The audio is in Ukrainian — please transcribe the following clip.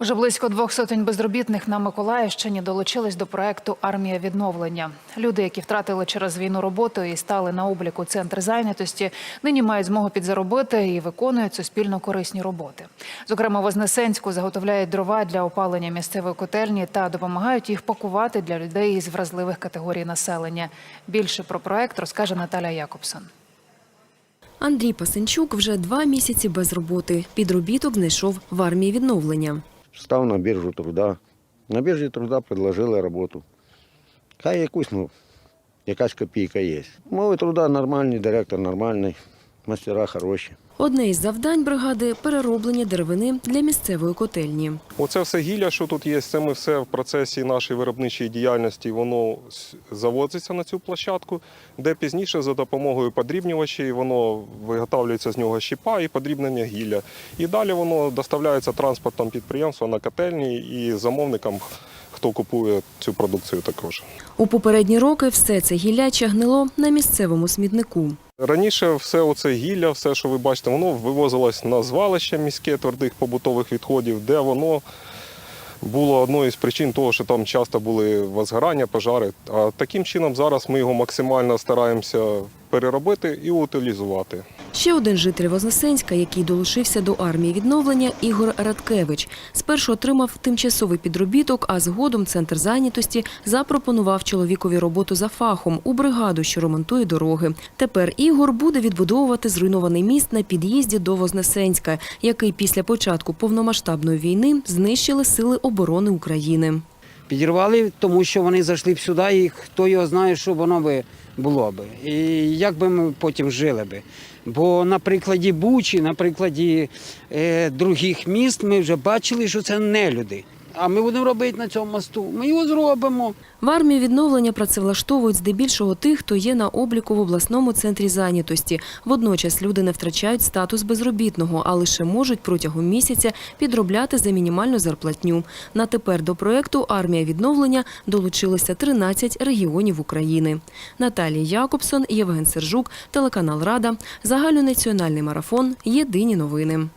Вже близько двох сотень безробітних на Миколаївщині долучились до проекту Армія відновлення. Люди, які втратили через війну роботу і стали на обліку центр зайнятості, нині мають змогу підзаробити і виконують суспільно корисні роботи. Зокрема, Вознесенську заготовляють дрова для опалення місцевої котельні та допомагають їх пакувати для людей із вразливих категорій населення. Більше про проект розкаже Наталя Якобсон. Андрій Пасенчук вже два місяці без роботи. Підробіток знайшов в армії відновлення. Став на біржу труда. На біржі труда предложили роботу. Хай якусь, ну, якась копійка є. Мови труда нормальні, директор нормальний, мастера хороші. Одне із завдань бригади перероблення деревини для місцевої котельні. Оце все гілля, що тут є, це ми все в процесі нашої виробничої діяльності, воно завозиться на цю площадку, де пізніше за допомогою подрібнювачів воно виготовлюється з нього щіпа і подрібнення гілля. І далі воно доставляється транспортом підприємства на котельні і замовникам, хто купує цю продукцію також. У попередні роки все це гілляче гнило на місцевому смітнику. Раніше все оце гілля, все, що ви бачите, воно вивозилось на звалище міське твердих побутових відходів, де воно було одною з причин того, що там часто були возгорання, пожари. А таким чином зараз ми його максимально стараємося переробити і утилізувати. Ще один житель Вознесенська, який долучився до армії відновлення, Ігор Радкевич. Спершу отримав тимчасовий підробіток, а згодом центр зайнятості запропонував чоловікові роботу за фахом у бригаду, що ремонтує дороги. Тепер Ігор буде відбудовувати зруйнований міст на під'їзді до Вознесенська, який після початку повномасштабної війни знищили сили оборони України. Підірвали, тому що вони зайшли б сюди, і хто його знає, що воно би було би. І як би ми потім жили би. Бо на прикладі Бучі, на прикладі е, других міст ми вже бачили, що це не люди. А ми будемо робити на цьому мосту. Ми його зробимо. В армії відновлення працевлаштовують здебільшого тих, хто є на обліку в обласному центрі зайнятості. Водночас люди не втрачають статус безробітного, а лише можуть протягом місяця підробляти за мінімальну зарплатню. На тепер до проекту Армія відновлення долучилося 13 регіонів України. Наталія Якобсон, Євген Сержук, телеканал Рада, загальнонаціональний марафон. Єдині новини.